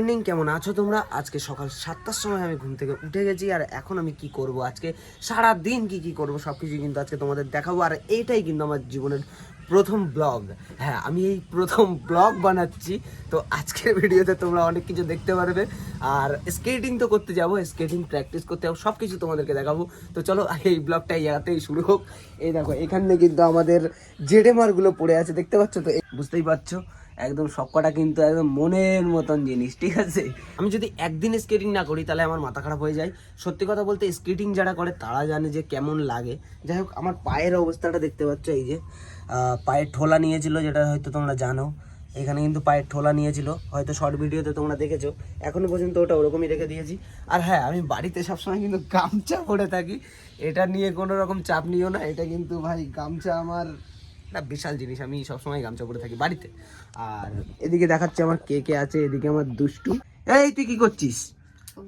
Morning, কেমন আছো তোমরা? আজকে সকাল সাতটার সময় আমি ঘুম থেকে উঠে গেছি, আর এখন আমি কি করব? আজকে সারা দিন কি কি করব সব কিছু কিন্তু আজকে তোমাদের দেখাবো, আর এইটাই কিন্তু আমার জীবনের প্রথম ব্লগ। হ্যাঁ আমি এই প্রথম ব্লগ বানাচ্ছি, তো আজকের ভিডিওতে তোমরা অনেক কিছু দেখতে পারবে, আর স্কেটিং তো করতে যাব স্কেটিং প্র্যাকটিস করতে যাব সব কিছু তোমাদেরকে দেখাবো। তো চলো, এই ব্লগটা ইয়াতেই শুরু হোক। এই দেখো, এখানে কিন্তু আমাদের জেডেমারগুলো পড়ে আছে, দেখতে পাচ্ছ তো? বুঝতেই পারছ? একদম সবকটা কিন্তু একদম মনের মতন জিনিস, ঠিক আছে? আমি যদি একদিন স্কেটিং না করি, তাহলে আমার মাথা খারাপ হয়ে যায়। সত্যি কথা বলতে স্কেটিং যারা করে, তারা জানে যে কেমন লাগে। যাই হোক, আমার পায়ের অবস্থাটা দেখতে পাচ্ছ, এই যে পায়ের ঠোলা নিয়েছিল, যেটা হয়তো তোমরা জানো। এখানে কিন্তু পায়ের ঠোলা নিয়েছিল, হয়তো শর্ট ভিডিওতে তোমরা দেখেছ। এখনও পর্যন্ত ওটা ওরকমই রেখে দিয়েছি। আর হ্যাঁ আমি বাড়িতে সবসময় কিন্তু গামছা পরে থাকি। এটা নিয়ে কোনো রকম চাপ নিও না, এটা কিন্তু ভাই, গামছা আমার একটা বিশাল জিনিস। আমি সবসময় গামছা পরে থাকি বাড়িতে। আর এদিকে দেখাচ্ছে আমার কে কে আছে এদিকে আমার দুষ্টু। এই তুই কি করছিস?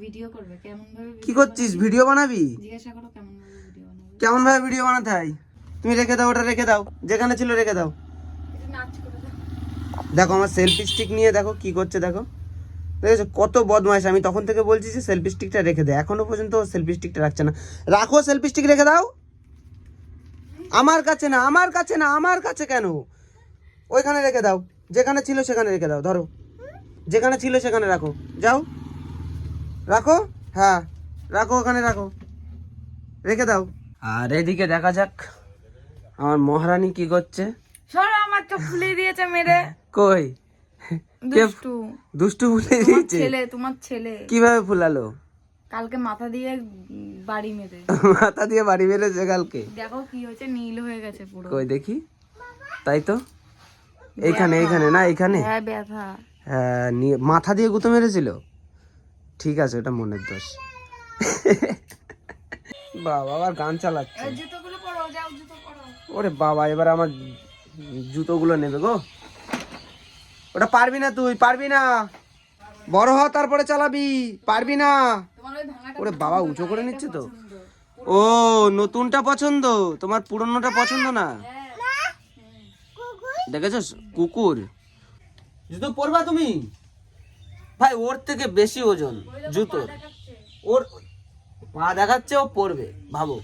ভিডিও করবে কেমন ভাবে কি করছিস? ভিডিও বানাবি? জিজ্ঞাসা করো কেমন ভাবে ভিডিও বানাবে। কেমন ভাবে ভিডিও বানাতে হয়? তুমি রেখে দাও ওটা রেখে দাও। যেখানে ছিল রেখে দাও। দেখো আমার সেলফি স্টিক নিয়ে দেখো কি করছে দেখো। দেখেছ? কত বদমাইশ। আমি তখন থেকে বলছি যে সেলফি স্টিকটা রেখে দে। এখনও পর্যন্ত সেলফি স্টিকটা রাখছে না। রাখো সেলফি স্টিক রেখে দাও। আমার কাছে না আমার কাছে না আমার কাছে কেন? ওইখানে রেখে দাও। যেখানে ছিল সেখানে রেখে দাও ধরো। যেখানে ছিল সেখানে রাখো। যাও। রাখো? হ্যাঁ। রাখো ওখানে রাখো। রেখে দাও। আর এদিকে দেখা যাক আমার মহারানী কি করছে। সরো আমার চোখ ফুলিয়ে দিয়েছে মেরে। কই? দুষ্টু। দুষ্টু তোমার দিয়েছে? ছেলে তোমার ছেলে। কীভাবে ফুলালো? কালকে মাথা দিয়ে বাড়ি মেরে। মাথা দিয়ে বাড়ি মেরেছে কালকে। দেখো কি হয়েছে নীল হয়ে গেছে পুরো। কই দেখি? তাই তো? এইখানে এইখানে না এইখানে? হ্যাঁ ব্যথা। হ্যাঁ মাথা দিয়ে গুঁতো মেরেছিল? ঠিক আছে ওটা মনের দোষ। বাবা আবার গান চালাচ্ছে। ওরে বাবা এবার আমার জুতোগুলো নেবে গো। ওটা পারবি না তুই পারবি না। বড় হ তারপরে চালাবি। পারবি না। ওরে বাবা উঁচু করে নিচ্ছে তো। ও নতুনটা পছন্দ? তোমার পুরনোটা পছন্দ না? দেখেছ কুকুর। জুতো পরবা তুমি? ভাই ওর থেকে বেশি ওজন জুতো ওর পা দেখাচ্ছে ও পরবে ভাবো।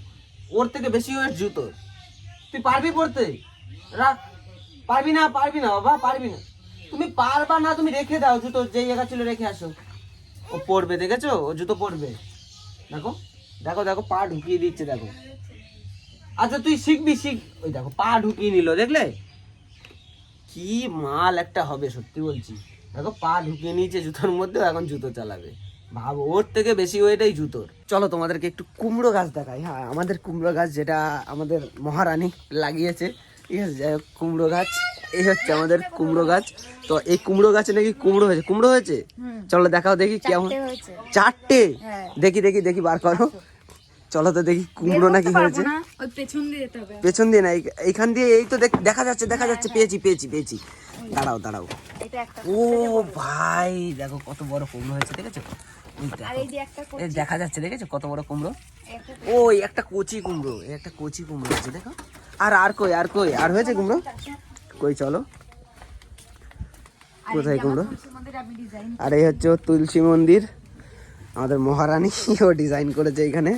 ওর থেকে বেশি ওয়েট জুতো তুই পারবি পরতে? রাখ পারবি না পারবি না বাবা পারবি না। তুমি পারবা না তুমি রেখে দাও জুতো যেই জায়গা ছিল রেখে আসো। ও পরবে দেখেছ? ও জুতো পড়বে। দেখো দেখো দেখো, পা ঢুকিয়ে দিচ্ছে, দেখো। আচ্ছা তুই শিখবি, শিখ। ওই দেখো, পা ঢুকিয়ে নিল, দেখলে? কি মাল একটা হবে, সত্যি বলছি। দেখো, পা ঢুকিয়ে নিয়েছে জুতোর মধ্যে এখন জুতো চালাবে। ভাব, ওর থেকে বেশি ওইটাই জুতোর। চলো, তোমাদেরকে একটু কুমড়ো গাছ দেখাই হ্যাঁ? আমাদের কুমড়ো গাছ যেটা আমাদের মহারানী লাগিয়েছে। ঠিক আছে, যাই হোক, কুমড়ো গাছ। এই হচ্ছে আমাদের কুমড়ো গাছ। তো এই কুমড়ো গাছে নাকি কুমড়ো হয়েছে? কুমড়ো হয়েছে? চলো দেখাও দেখি কেমন চারটে? হ্যাঁ। দেখি দেখি দেখি বার করো। চলো তো দেখি কুমড়ো নাকি হয়েছে। পেছন দিয়ে না এই- এইখান দিয়ে এই তো দেখ- দেখা যাচ্ছে দেখা যাচ্ছে। পেয়েছি পেয়েছি পেয়েছি। দাঁড়াও দাঁড়াও। ও ভাই দেখো কত বড় কুমড়ো হয়েছে দেখেছ? দেখো। যাচ্ছে দেখেছ কত বড় কুমড়ো? ওই একটা কচি কুমড়ো একটা কচি কুমড়ো হয়েছে দেখো। আর আর কই আর কই আর হয়েছে কুমড়ো? কই চলো। কোথায় কুমড়ো? আর এই হচ্ছে তুলসী মন্দির। আমাদের মহারানী ও ডিজাইন করেছে এখানে।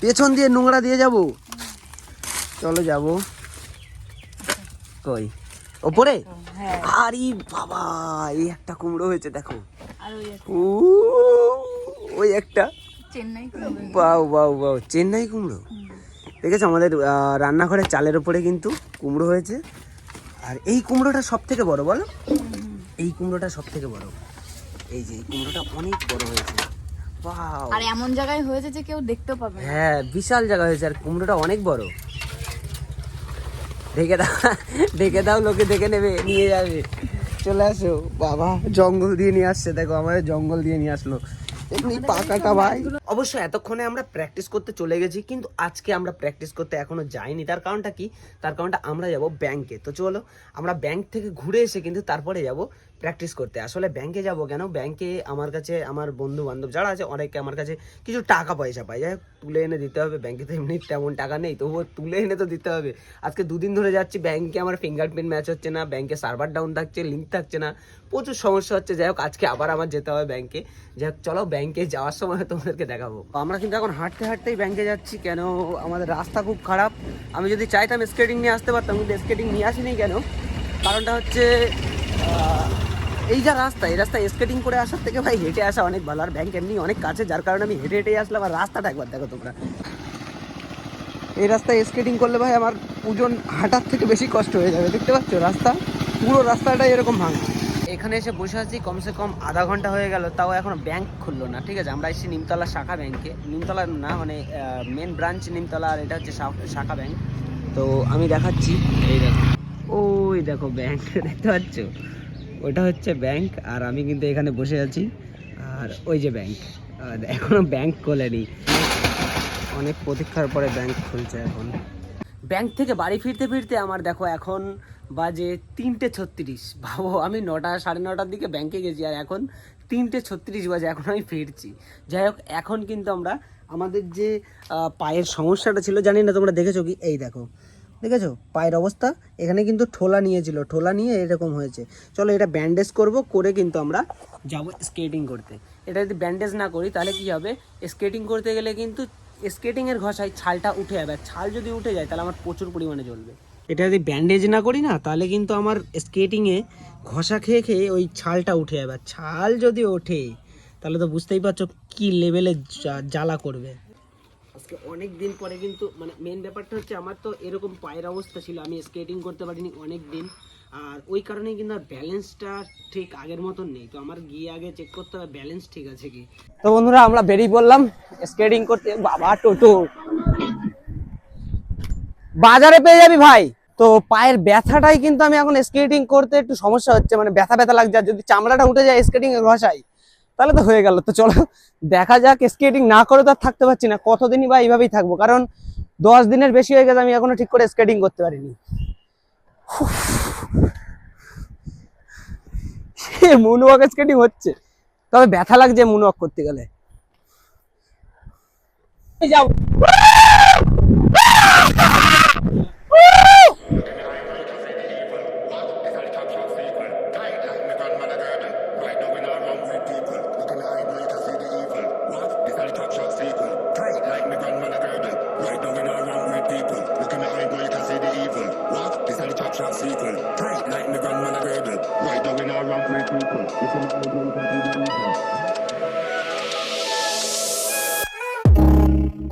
পেছন দিয়ে নোংরা দিয়ে যাব। চলো যাব। কই? ওপরে? হ্যাঁ। আরে বাবা এই একটা কুমড়ো হয়েছে দেখো। ওই একটা। বাউ বাউ বাউ চেন্নাই কুমড়ো। দেখেছ আমাদের আহ, রান্নাঘরের চালের উপরে কিন্তু কুমড়ো হয়েছে। আর এই কুমড়োটা সব থেকে বড় বলো? এই কুমড়োটা সব থেকে বড়। এই যে এই কুমড়োটা অনেক বড় হয়েছে। আর এমন জায়গায় হয়েছে যে কেউ দেখতেও পাবে হ্যাঁ বিশাল জায়গা হয়েছে আর কুমড়োটা অনেক বড়। ঢেকে দাও ঢেকে দাও লোকে দেখে নেবে নিয়ে যাবে। চলে আসো। বাবা জঙ্গল দিয়ে নিয়ে আসছে। দেখো আমাদের জঙ্গল দিয়ে নিয়ে আসলো। এমনি পাকাটা ভাই। অবশ্য এতক্ষণে আমরা প্র্যাকটিস করতে চলে গেছি কিন্তু আজকে আমরা প্র্যাকটিস করতে এখনও যাইনি। তার কারণটা কি? তার কারণটা আমরা যাব ব্যাংকে তো চলো আমরা ব্যাংক থেকে ঘুরে এসে কিন্তু তারপরে যাব প্র্যাকটিস করতে। আসলে ব্যাংকে যাব কেন? ব্যাংকে আমার কাছে আমার বন্ধু বান্ধব যারা আছে অনেকে আমার কাছে কিছু টাকা পয়সা পায় যাই হোক, তুলে এনে দিতে হবে। ব্যাংকে তো এমনি তেমন টাকা নেই তবুও তুলে এনে তো দিতে হবে। আজকে দুদিন ধরে যাচ্ছি ব্যাংকে আমার ফিঙ্গারপ্রিন্ট ম্যাচ হচ্ছে না ব্যাংকে সার্ভার ডাউন থাকছে লিঙ্ক থাকছে না প্রচুর সমস্যা হচ্ছে। যাই হোক আজকে আবার আমার যেতে হবে ব্যাংকে যাই হোক চলো ব্যাংকে যাওয়ার সময় তোমাদেরকে দেখাবো। আমরা কিন্তু এখন হাঁটতে হাঁটতেই ব্যাংকে যাচ্ছি, কেন আমাদের রাস্তা খুব খারাপ। আমি যদি চাইতাম স্কেটিং নিয়ে আসতে পারতাম, কিন্তু স্কেটিং নিয়ে আসিনি কেন? কারণটা হচ্ছে এই যা রাস্তা, এই রাস্তায় স্কেটিং করে আসার থেকে ভাই হেঁটে আসা অনেক ভালো। আর ব্যাংক এমনি অনেক কাছে, যার কারণে আমি হেঁটে হেঁটে আসলাম। আর রাস্তাটা একবার দেখো তোমরা। এই রাস্তায় স্কেটিং করলে ভাই আমার ওজন হাঁটার থেকে বেশি কষ্ট হয়ে যাবে। দেখতে পাচ্ছ? রাস্তা, পুরো রাস্তাটাই এরকম ভাঙা। এখানে এসে বসে আছি, কমসে কম আধা ঘণ্টা হয়ে গেল, তাও এখনও ব্যাংক খুললো না, ঠিক আছে? আমরা এসেছি নিমতলা শাখা ব্যাংকে নিমতলা না মানে মেন ব্রাঞ্চ নিমতলা, আর এটা হচ্ছে শাখা ব্যাংক তো আমি দেখাচ্ছি, এই দেখো। ওই দেখো ব্যাংক দেখতে পাচ্ছ? ওটা হচ্ছে ব্যাংক আর আমি কিন্তু এখানে বসে আছি। আর ওই যে ব্যাংক আর এখনও ব্যাংক খোলেনি। অনেক প্রতীক্ষার পরে ব্যাংক খুলছে এখন। ব্যাংক থেকে বাড়ি ফিরতে ফিরতে আমার, দেখো, এখন বাজে তিনটে ছত্রিশ। ভাবো, আমি নটা, সাড়ে নটার দিকে ব্যাংকে গেছি, আর এখন তিনটে ছত্রিশ বাজে, এখন আমি ফিরছি। যাই হোক, এখন কিন্তু আমরা আমাদের যে পায়ের সমস্যাটা ছিল, জানি না তোমরা দেখেছ কি? এই দেখো, দেখেছ? পায়ের অবস্থা, এখানে কিন্তু ঠোলা নিয়েছিল, ঠোলা নিয়ে এরকম হয়েছে। চলো এটা ব্যান্ডেজ করব, করে কিন্তু আমরা যাব স্কেটিং করতে। এটা যদি ব্যান্ডেজ না করি, তাহলে কি হবে? স্কেটিং করতে গেলে কিন্তু স্কেটিংয়ের ঘষায় ছালটা উঠে যাবে। ছাল যদি উঠে যায়, তাহলে আমার প্রচুর পরিমাণে জ্বলবে। এটা যদি ব্যান্ডেজ না করি না তাহলে কিন্তু আমার স্কেটিংয়ে ঘষা খেয়ে খেয়ে ওই ছালটা উঠে যাবে। ছাল যদি ওঠে তাহলে তো বুঝতেই পারছ কি লেভেলে জ্বালা করবে। আজকে অনেক দিন পরে কিন্তু মানে মেন ব্যাপারটা হচ্ছে আমার তো এরকম পায়ের অবস্থা ছিল আমি স্কেটিং করতে পারিনি অনেক দিন আর ওই কারণে কিন্তু আর ব্যালেন্সটা ঠিক আগের মতন নেই। তো আমার গিয়ে আগে চেক করতে হবে ব্যালেন্স ঠিক আছে কি? তো বন্ধুরা আমরা বেরিয়ে পড়লাম স্কেটিং করতে। বাবা টোটো। বাজারে পেয়ে যাবি ভাই। তো পায়ের ব্যথাটাই কিন্তু আমি এখন স্কেটিং করতে একটু সমস্যা হচ্ছে মানে ব্যথা ব্যথা লাগছে যদি চামড়াটা উঠে যায় স্কেটিং এর ঘষাই তাহলে তো হয়ে গেল। তো চলো, দেখা যাক স্কেটিং না করে তো আর থাকতে পারছি না, কতদিনই বা এইভাবেই থাকব, কারণ দশ দিনের বেশি হয়ে গেছে, আমি এখনও ঠিক করে স্কেটিং করতে পারিনি। মুনওয়াক স্কেটিং হচ্ছে। তবে ব্যথা লাগছে মুনওয়াক করতে গেলে। যাও।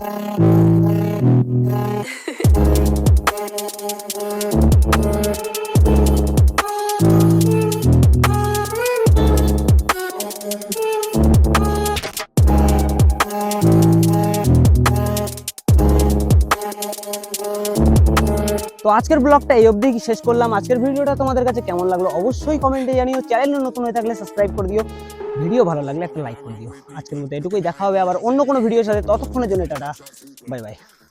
Thank you. তো আজকের ব্লগটা এই অবধি শেষ করলাম। আজকের ভিডিওটা তোমাদের কাছে কেমন লাগল অবশ্যই কমেন্টে জানিও। চ্যানেল নতুন হয়ে থাকলে সাবস্ক্রাইব করে দিও। ভিডিও ভালো লাগলে একটা লাইক করে দিও। আজকের মতো এটুকুই। দেখা হবে আবার অন্য কোনো ভিডিওর সাথে। ততক্ষণের জন্য টাটা। Bye bye